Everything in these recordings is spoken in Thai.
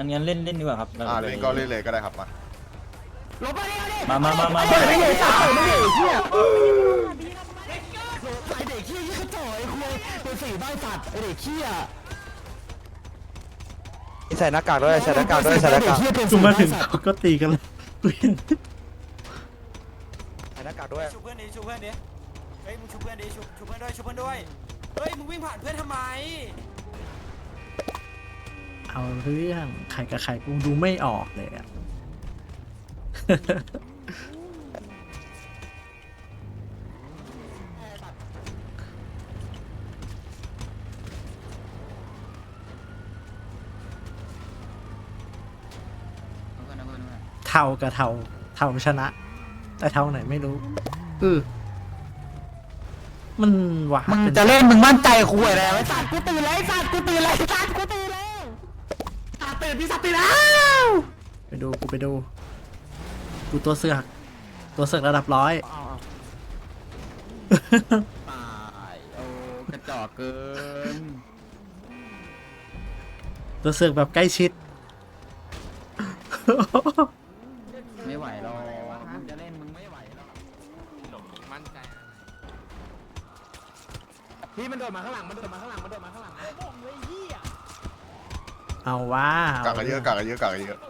อันงั้นเล่นเล่นดีกว่าครับอ่าเล่นก็เล่นเลยก็ได้ครับมามามามามาเฮ้ยไม่ได้สัตว์ไม่ได้เหี้ยไอเด็กเขี้ยยี่กระจ่อยไอ้คุยเป็นสี่ใบสัตว์ไอเด็กเขี้ยใส่หน้ากากด้วยใส่หน้ากากด้วยใส่หน้ากากจุมาถึงเขาก็ตีกันเลยกูเห็นใส่หน้ากากด้วยชุบเพื่อนดิชุบเพื่อนดิเฮ้ยมึงชุบเพื่อนดิชุบชุบเพื่อนด้วยชุบเพื่อนด้วยเฮ้ยมึงวิ่งผ่านเพื่อนทำไม เอาเรื่องไข่กับไข่กูดูไม่ออกเลยอะเท่ากับเท่าเท่าชนะ แต่เท่าไหนไม่รู้ เออมันหวานมึงป็นจะเล่นมึงมั่นใจคุยอะไรไอ้สัตว์กูตื่นแล้วไอ้สัตว์กูตื่นแล้วไอ้สัตว์กูตื่นแล้วสั ตว์ตื่นพี่สัตว์ตื่นแล้วไปดูกูไปดูกูตัวเสือกตัวเสือกระดับร้อยตายโอ้กระจอกเกินตัวเสือกแบบใกล้ชิด ไม่ไหวหรอกมึงจะเล่นมึงไม่ไหวหรอกพี่มันโดดมาข้างหลังมันโดดมาข้างหลังมันโดดมาข้างหลัง เอาว่ากากกันเยอะกากกันเยอะกากกันเยอะ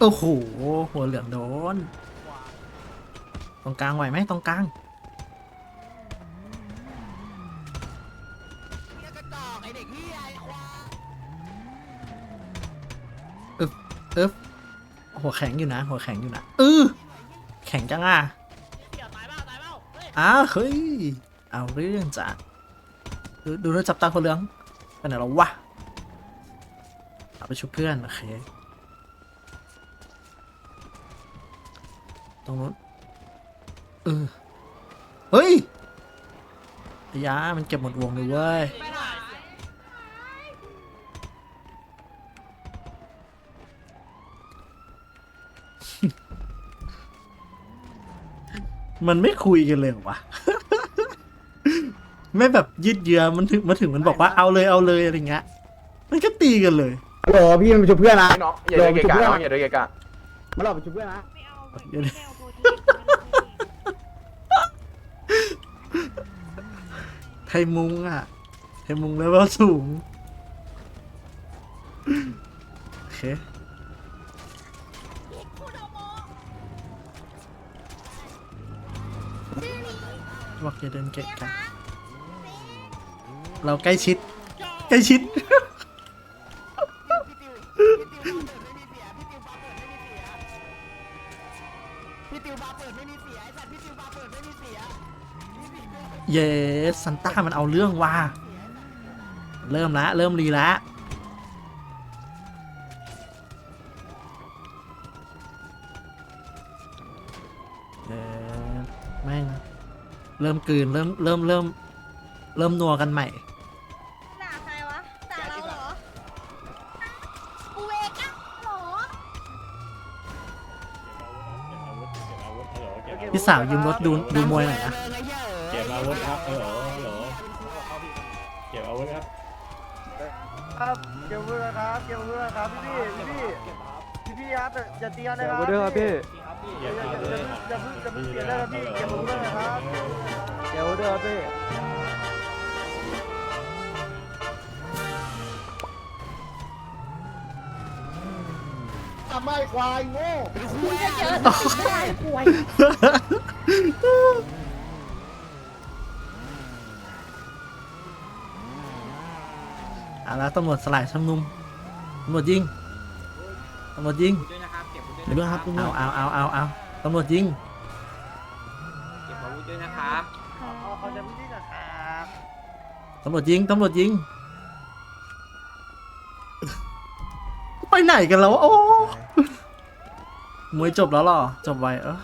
โอ้โหหัวเหลืองโดน ตรงกลางไหวไหมตรงกลางกระจอกไอเด็กเหี้ยไอ้ควายอึ๊บอึ๊บหัวแข็งอยู่นะ หัวแข็งอยู่นะเออแข็งจังอะ อ้าเฮ้ย เอาเรื่องจ้ะดูดูรถจับตาคนเหลืองไปไหนแล้ววะเอาไปชุบเพื่อนโอเคตรงนู้นเออเฮ้ยยามันเก็บหมดวงเลยเว้ย มันไม่คุยกันเลยเหรอวะ ไม่แบบยืดเยื้อมันถึงมาถึงมันบอกว่าเอาเลยเอาเลยอะไรเงี้ย มันก็ตีกันเลยฮัลโหลพี่มันไปชุบเพื่อนนะน้องอย่าเดินเกะกะน้องอย่าเดินเกะกะมาหลอกไปชุบเพื่อนนะเดี๋ยวนะไทยมุงอะ ไทยมุงแล้วว่าสูงโอเค บอกอย่าเดินเกะกะเราใกล้ชิด ใกล้ชิดเปิดไม่มีเสียไอ้สัตว์พี่ติวบาเปิดไม่มีเสียเยสซันต้ามันเอาเรื่องว่ะเริ่มละ เริ่มรีละเยสแม่ง เริ่มกลืนเริ่มเริ่มเริ่มเริ่มนัวกันใหม่ ด่าใครวะด่าเราเหรอกูเองอะเหรอพี่สาวยืมรถดูดูมวยหน่อยนะ เก็บอาวุธครับเออเหรอเก็บอาวุธครับครับเกี่ยวเพื่อนครับเกี่ยวเพื่อนครับพี่พี่พี่พี่พี่ครับอย่าตีกันนะครับเดี๋ยวเดี๋ยวครับพี่ อย่าอย่าอย่าอย่าเพิ่งอย่าเพิ่งเปลี่ยนได้ครับพี่เกี่ยวเพื่อนนะครับเดี๋ยวเดี๋ยวพี่ไม่ควายโง่คุยเยอะๆได้ป่วยเอาละตำรวจสลายชุมนุมตำรวจยิงตำรวจยิง ด้วยนะครับเก็บอาวุธเดี๋ยวด้วยครับเอาเอาเอาเอาเอาตำรวจยิงเก็บอาวุธด้วยนะครับเอาเขาจะไม่ดิ้นนะครับตำรวจยิงตำรวจยิง ไปไหนกันแล้วโอ้มวยจบแล้วเหรอ จบไวเออ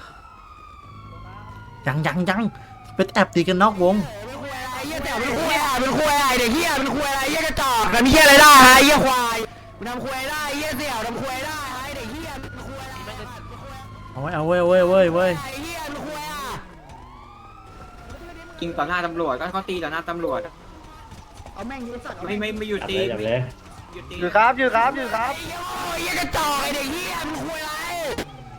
ยังยังยังเป็นแอบตีกันนอกวงไอ้เหี้ยแต่เป็นคุยอะเป็นคุยอะไรเด็กเหี้ยเป็นคุยอะไรเหี้ยกระจอกทำเหี้ยอะไรได้ฮะไอ้เหี้ยควายมันทำคุยได้ไอ้เหี้ยเสี่ยวทำ เป็นคุยอะไรเอาไว้เอาเว้ยเว้ยเว้ยเว้ยไอ้เหี้ยเป็นคุยอะยิงต่อหน้าตำรวจก็เขาตีต่อหน้าตำรวจเอาแม่งยิงสัตว์ไม่ไม่ไม่หยุดจับตีเลยจับเลยหยุดตีอยู่ครับอยู่ครับอยู่ครับเหี้ยกระจอกไอ้เด็กเหี้ยมึงคุยอะไร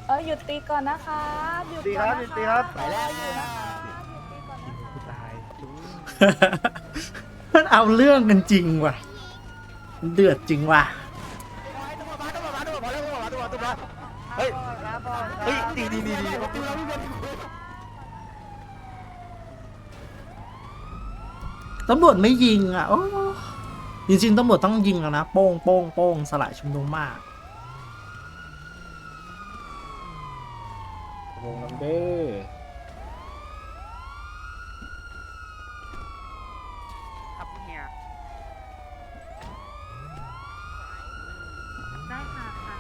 เออหยุดตีก่อนนะครับหยุดตีครับหยุดตีครับไปแล้วอยู่นะครับหยุดตีก่อนนะคะมันเอาเรื่องกันจริงว่ะเดือดจริงว่ะ เฮ้ย เฮ้ยดีดีดีดีตำรวจไม่ยิงอะโอ้จริงๆตำรวจต้องยิงแล้วนะโป้งโป้งโป้งสลายชุมนุมมากวงน้ำเด้อ ครับเฮีย ได้ค่ะค่ะ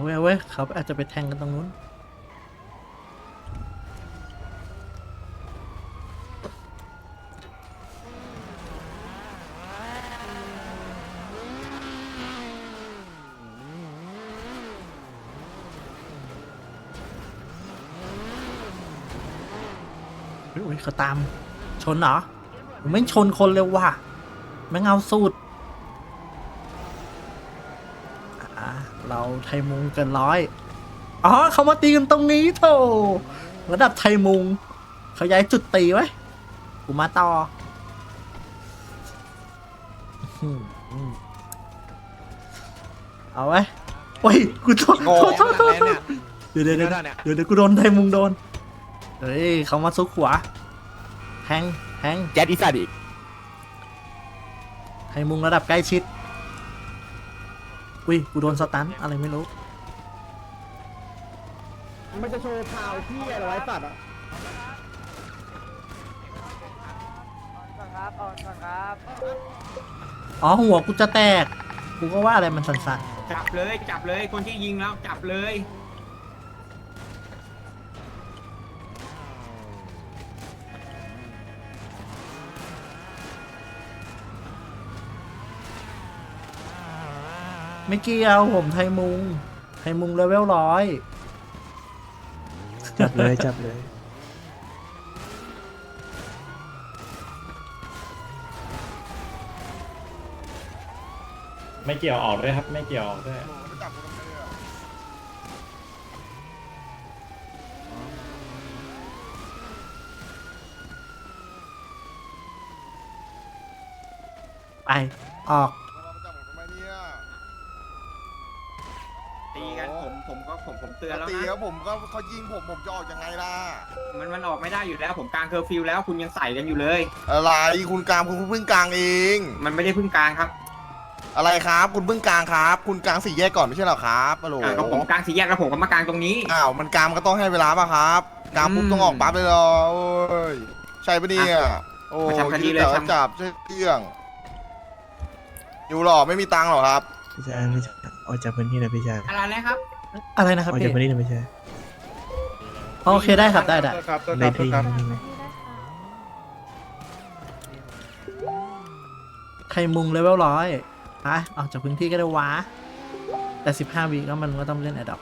เอาเว้ยเอาเว้ยเขาอาจจะไปแทงกันตรงนู้นเฮ้ยเขาตาม ชนเหรอไม่ชนคนเร็วว่ะแม่งเอาสูตรอะ เราไทยมุงเกินร้อยอ๋อเขามาตีกันตรงนี้โถระดับไทยมุงเขาย้ายจุดตีไว้กูมาต่ออื้อหือเอาไว้โอ้ยกูโทษโทษโทษโทษโทษเดี๋ยวเดี๋ยวเดี๋ยวเดี๋ยวเดี๋ยวกูโดนไทยมุงโดนเฮ้ยเขามาซุกขวาแทงแทงแจ๊ดอีสัตว์อีกไทยมุงระดับใกล้ชิด อุ้ยกูโดนสตันอะไรไม่รู้ มันจะโชว์ข่าวที่อะไรไว้สัตว์อะก่อนครับก่อนก่อนครับอ๋อหัวกูจะแตก กูก็ว่าอะไรมันสั่นจับเลยจับเลยคนที่ยิงแล้วจับเลย ไม่เกี่ยว ผมไทยมุง ไทยมุงเลเวลร้อย จับเลยจับเลย ไม่เกี่ยวออกด้วยครับ ไม่เกี่ยวออกด้วยไม่จับกูทำไมเนี่ยไป ออก เราไปจับผมทำไมเนี่ย ตีกันผม ผมก็ผมผมเตือนแล้วตีนะ ครับผมก็เขายิงผมผมจะออกยังไงล่ะมันมันออกไม่ได้อยู่แล้วผมกลางเคอร์ฟิวแล้วคุณยังใส่กันอยู่เลย อะไรคุณกลางคุณเพิ่งกลางเอง มันไม่ได้พึ่งกลางครับอะไรครับ คุณเพิ่งกลางครับ คุณกลางสี่แยกก่อนไม่ใช่เหรอครับฮัลโหลอ่าก็ผมกลางสี่แยกแล้วผมก็มากลางตรงนี้ อ้าวมันกลางมันก็ต้องให้เวลาป่ะครับกลางปุ๊บอืมต้องออกปั๊บเลยเหรอโอ้ยใช่ปะเนี่ยโอ้มาทำคดีเลยแต่ทำว่าจับใช่เรื่องอยู่หรอไม่มีตังค์หรอครับพี่ชายพี่ชายออกจากพื้นที่นะพี่ชายอะไรนะครับ อะไรนะครับออกพี่จากพื้นที่นะพี่ชายโอเคได้ครับได้ได้ในที่ครับนี่ได้ค่ะไทยมุงเลเวลร้อยไปออกจากพื้นที่ก็ได้วะ แต่สิบห้าวิก็มันก็ต้องเล่นแอดดอป